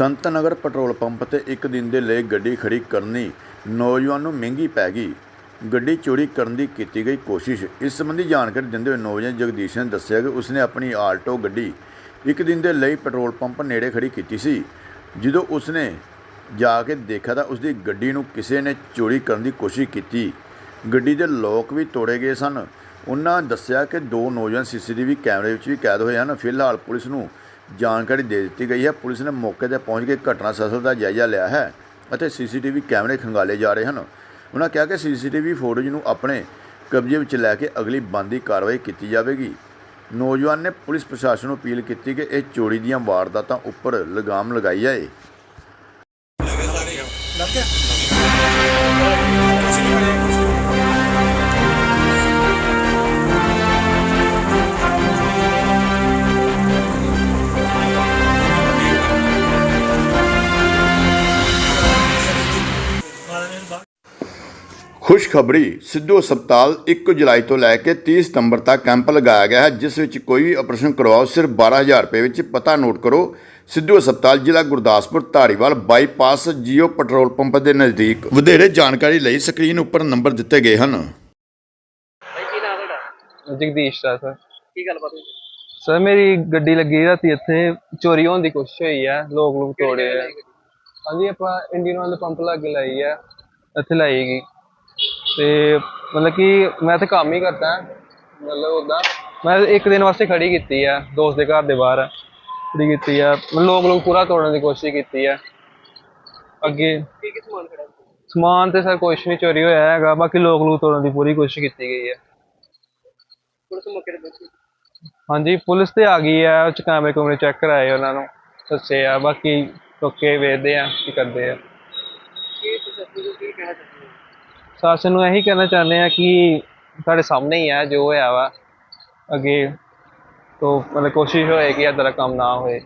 ਸੰਤ ਨਗਰ petrol pump ਤੇ ਇੱਕ ਦਿਨ ਦੇ ਲਈ ਗੱਡੀ ਖੜੀ ਕਰਨੀ ਨੌਜਵਾਨ ਨੂੰ ਮਹਿੰਗੀ ਪੈ ਗਈ। ਗੱਡੀ ਚੋਰੀ ਕਰਨ ਦੀ ਕੀਤੀ ਗਈ ਕੋਸ਼ਿਸ਼। ਇਸ ਸੰਬੰਧੀ ਜਾਣਕਾਰੀ ਦਿੰਦੇ ਹੋਏ ਨੌਜਵਾਨ ਜਗਦੀਸ਼ ਨੇ ਦੱਸਿਆ ਕਿ ਉਸਨੇ ਆਪਣੀ ਆਲਟੋ ਗੱਡੀ ਇੱਕ ਦਿਨ ਦੇ ਲਈ ਪੈਟਰੋਲ ਪੰਪ ਨੇੜੇ ਖੜੀ ਕੀਤੀ ਸੀ। ਜਦੋਂ ਉਸਨੇ ਜਾ ਕੇ ਦੇਖਿਆ ਤਾਂ ਉਸਦੀ ਗੱਡੀ ਨੂੰ ਕਿਸੇ ਨੇ ਚੋਰੀ ਕਰਨ ਦੀ ਕੋਸ਼ਿਸ਼ ਕੀਤੀ। ਗੱਡੀ ਦੇ ਲੋਕ ਵੀ ਤੋੜੇ ਗਏ ਸਨ। ਉਹਨਾਂ ਦੱਸਿਆ ਕਿ ਦੋ ਨੌਜਵਾਨ ਸੀਸੀਟੀਵੀ ਕੈਮਰੇ ਵਿੱਚ ਵੀ ਕੈਦ ਹੋਏ ਹਨ। ਫਿਲਹਾਲ ਪੁਲਿਸ ਨੂੰ ਜਾਣਕਾਰੀ ਦੇ ਦਿੱਤੀ ਗਈ ਹੈ। ਪੁਲਿਸ ਨੇ ਮੌਕੇ ਤੇ ਪਹੁੰਚ ਕੇ ਘਟਨਾ ਸਥਲ ਦਾ ਜਾਇਜ਼ਾ ਲਿਆ ਹੈ ਅਤੇ ਸੀਸੀਟੀਵੀ ਕੈਮਰੇ ਖੰਗਾਲੇ ਜਾ ਰਹੇ ਹਨ। ਉਹਨਾਂ ਕਿਹਾ ਕਿ ਸੀਸੀਟੀਵੀ ਫੁਟੇਜ ਨੂੰ ਆਪਣੇ ਕਬਜ਼ੇ ਵਿੱਚ ਲੈ ਕੇ ਅਗਲੀ ਬਣਦੀ ਕਾਰਵਾਈ ਕੀਤੀ ਜਾਵੇਗੀ। ਨੌਜਵਾਨ ਨੇ ਪੁਲਿਸ ਪ੍ਰਸ਼ਾਸਨ ਨੂੰ ਅਪੀਲ ਕੀਤੀ ਕਿ ਇਹ ਚੋਰੀ ਦੀਆਂ ਵਾਰਦਾਤਾਂ ਉੱਪਰ ਲਗਾਮ ਲਗਾਈ ਜਾਏ। ਖੁਸ਼ਖਬਰੀ ਸਿੱਧੂ ਹਸਪਤਾਲ 1 ਜੁਲਾਈ ਤੋਂ ਲੈ ਕੇ 30 ਸਤੰਬਰ ਤੱਕ ਕੈਂਪ ਲਗਾਇਆ ਗਿਆ ਹੈ ਜਿਸ ਵਿੱਚ ਕੋਈ ਵੀ ਆਪਰੇਸ਼ਨ ਕਰਵਾਓ ਸਿਰਫ 12000 ਰੁਪਏ ਵਿੱਚ ਪਤਾ ਨੋਟ ਕਰੋ। ਸਿੱਧੂ ਹਸਪਤਾਲ ਜ਼ਿਲ੍ਹਾ Gurdaspur Dhariwal bypass Jio petrol pump ਦੇ ਨਜ਼ਦੀਕ। ਵਧੇਰੇ ਜਾਣਕਾਰੀ ਲਈ ਸਕਰੀਨ ਉੱਪਰ ਨੰਬਰ ਦਿੱਤੇ ਗਏ ਹਨ। ਕੀ ਨਾਮ ਤੁਹਾਡਾ? ਜਗਦੀਸ਼ ਦਾ ਸਰ। ਕੀ ਗੱਲਬਾਤ ਹੋਈ? ਸਰ ਮੇਰੀ ਗੱਡੀ ਲੱਗੀ ਰਾਤੀ ਇੱਥੇ। ਚੋਰੀ ਹੋਣ ਦੀ ਕੋਸ਼ਿਸ਼ ਹੋਈ ਹੈ। ਲੋਕ ਲੋਕ ਤੋੜੇ ਆ। ਹਾਂਜੀ ਆਪਾਂ ਇੰਡੀਅਨ ਆਇਲ ਪੰਪ ਲਾਗੇ ਲਾਈ ਹੈ। ਇੱਥੇ ਲਾਈ ਗਈ। ਤੇ ਮਤਲਬ ਕਿ ਮੈਂ ਤੇ ਕੰਮ ਹੀ ਕਰਦਾ ਮਤਲਬ ਉਦਾਂ ਮੈਂ ਇੱਕ ਦਿਨ ਵਾਸਤੇ ਖੜੀ ਕੀਤੀ ਆ ਦੋਸਤ ਦੇ ਘਰ ਦੇ ਬਾਹਰ। ਖੜੀ ਕੀਤੀ ਆ ਮਤਲਬ ਲੋਕ ਲੋਕ ਪੂਰਾ ਤੋੜਨ ਦੀ ਕੋਸ਼ਿਸ਼ ਕੀਤੀ ਆ। ਅੱਗੇ ਕੀ ਕੀ ਸਮਾਨ ਖੜਾ ਸੀ? ਸਮਾਨ ਤੇ ਸਰ ਕੁਛ ਨਹੀਂ ਚੋਰੀ ਹੋਇਆ ਹੈਗਾ ਬਾਕੀ ਲੋਕ ਲੋਕ ਤੋੜਨ ਦੀ ਪੂਰੀ ਕੋਸ਼ਿਸ਼ ਕੀਤੀ ਗਈ ਹੈ ਪੁਲਿਸ ਮੌਕੇ ਤੇ ਪਹੁੰਚੀ? ਹਾਂਜੀ ਪੁਲਿਸ ਤੇ ਆ ਗਈ ਆ ਉਹ ਚ ਕੈਮਰੇ ਕੁਮਰੇ ਚੈੱਕ ਕਰਾਏ ਉਹਨਾਂ ਨੂੰ ਦੱਸੇ ਆ ਬਾਕੀ ਟੋਕੇ ਵੇਚਦੇ ਆ ਕੀ ਕਰਦੇ ਆ। ਕੀ ਨੂੰ ਕੀ ਕਹਿਣਾ ਚਾਹੁੰਦੇ ਹੋ? ਸ਼ਾਸਨ ਨੂੰ ਇਹੀ ਕਹਿਣਾ ਚਾਹੁੰਦੇ ਆ ਕਿ ਸਾਡੇ ਸਾਹਮਣੇ ਹੀ ਆ, ਜੋ ਹੋਇਆ ਵਾ, ਅੱਗੇ ਤੋਂ ਮਤਲਬ ਕੋਸ਼ਿਸ਼ ਹੋਏ ਕਿ ਏਦਾਂ ਦਾ ਕੰਮ ਨਾ ਹੋਏ।